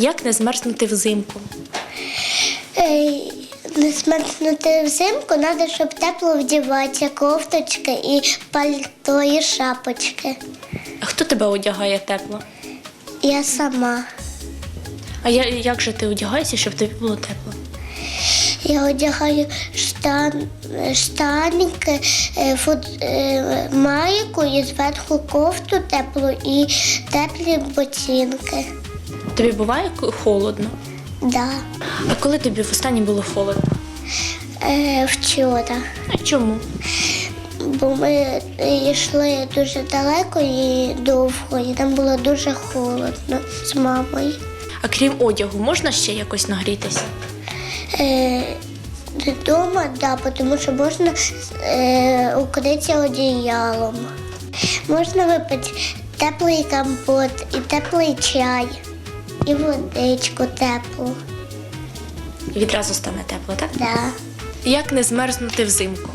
Як не змерзнути взимку? Е, Не смерзнути взимку, треба, щоб тепло вдіватися, кофточки і пальто, і шапочки. А хто тебе одягає тепло? Я сама. А я, як же ти одягаєшся, щоб тобі було тепло? Я одягаю штан, штаники, е, фут, е, майку і зверху кофту теплу і теплі ботинки. Тобі буває холодно? Да. А коли тобі востаннє було холодно? Е, вчора. А чому? Бо ми йшли дуже далеко і довго, і там було дуже холодно з мамою. А крім одягу, можна ще якось нагрітися? Е, Дома, да, тому що можна е, укритися одіялом. Можна випити теплий компот і теплий чай, і водичку теплу. Відразу стане тепло, так? Да. Як не змерзнути взимку?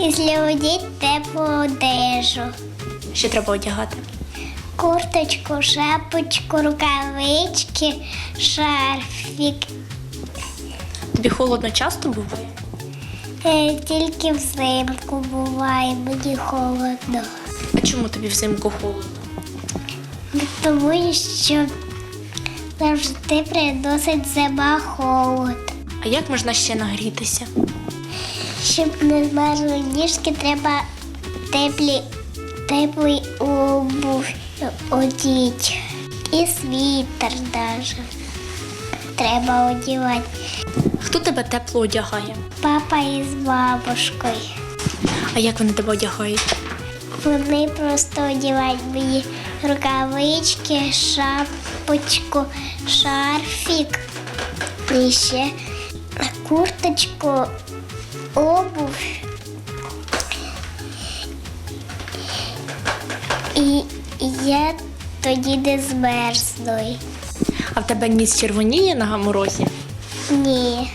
Якщо одіти теплу одежу. Що треба одягати? Курточку, шапочку, рукавички, шарфік. Тобі холодно часто буває? Е, Тільки взимку буває, мені холодно. А чому тобі взимку холодно? Тому що завжди приносить зима холод. А як можна ще нагрітися? Щоб не змерзли ніжки, треба теплі, теплий обув одіти. І світер навіть треба одягати. Хто тебе тепло одягає? Папа із бабушкою. А як вони тебе одягають? Вони просто одягають мені рукавички, шапочку, шарфік, і ще курточку, обув. І я тоді не змерзну. А в тебе ніс червоніє на морозі? Ні.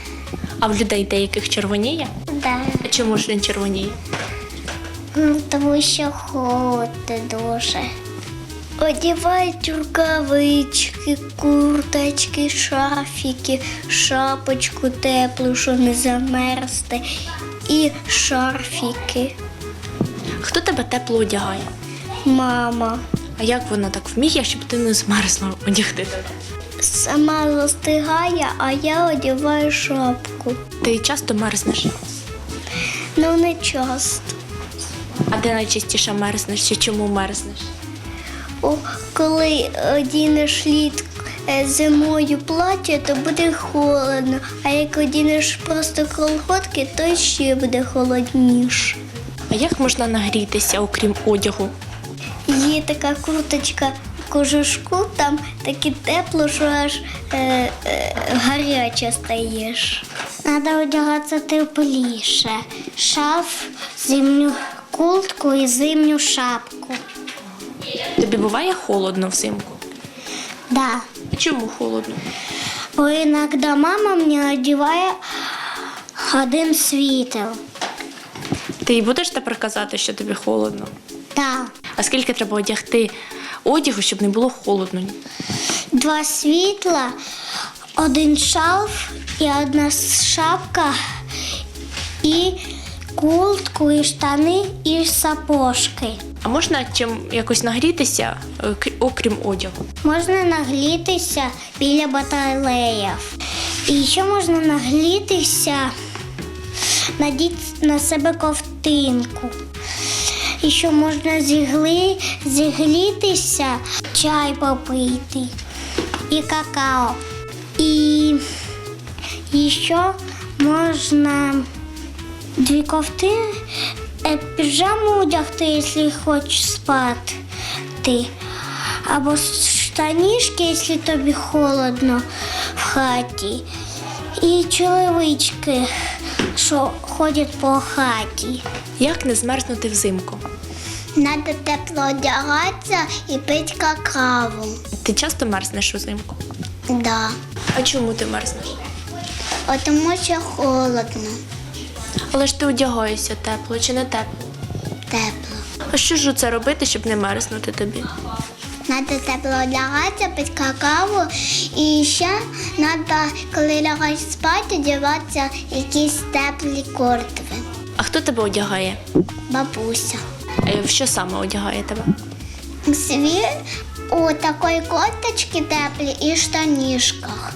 А в людей деяких червоніє? Да. А чому ж він червоніє? Ну, тому що холодно дуже. Одівають рукавички, курточки, шафіки, шапочку теплу, щоб не замерзти, і шарфіки. Хто тебе тепло одягає? Мама А як вона так вміє, щоб ти не змерзла одягти тебе? сама застигає, а я одягаю шапку. Ти часто мерзнеш? Ну не часто. А де найчастіше мерзнеш чи чому мерзнеш? О, коли одінеш літ е, зимою плаття, то буде холодно. А як одінеш просто колготки, то ще буде холодніше. А як можна нагрітися, окрім одягу? Є така курточка в кожушку, там таке тепло, що аж е, е, гаряче стаєш. Треба одягатися тепліше. Шаф, зимню куртку і зимню шапку. Тобі буває холодно взимку? Да. Чому холодно? Бо іноді мама мені одягає один світер. Ти будеш тепер казати, що тобі холодно? Так. А скільки треба одягти одягу, щоб не було холодно? Два світла, один шалф і одна шапка, і куртку, і штани, і сапожки. А можна чим якось нагрітися, е, окрім одягу? Можна наглітися біля батареїв. І ще можна наглітися, надіти на себе ковтинку. І ще можна зігли, зігрітися, чай попити і какао. І, і ще можна дві ковти, е, піжаму одягти, якщо хочеш спати. Або штанішки, якщо тобі холодно в хаті. І чоловічки, що ходять по хаті. Як не змерзнути взимку? Треба тепло одягатися і пити какао. Ти часто мерзнеш взимку? Да. А чому ти мерзнеш? О, Тому що холодно, Але ж ти одягаєшся тепло чи не тепло? тепло. А що ж це робити, щоб не мерзнути тобі? Треба тепло одягатися, пити какао. І ще треба, коли лягаєш спати, одягатися якісь теплі кортви. А хто тебе одягає? Бабуся. Е, В що саме одягає тебе? Сві у такої кофточки теплі і штанішках.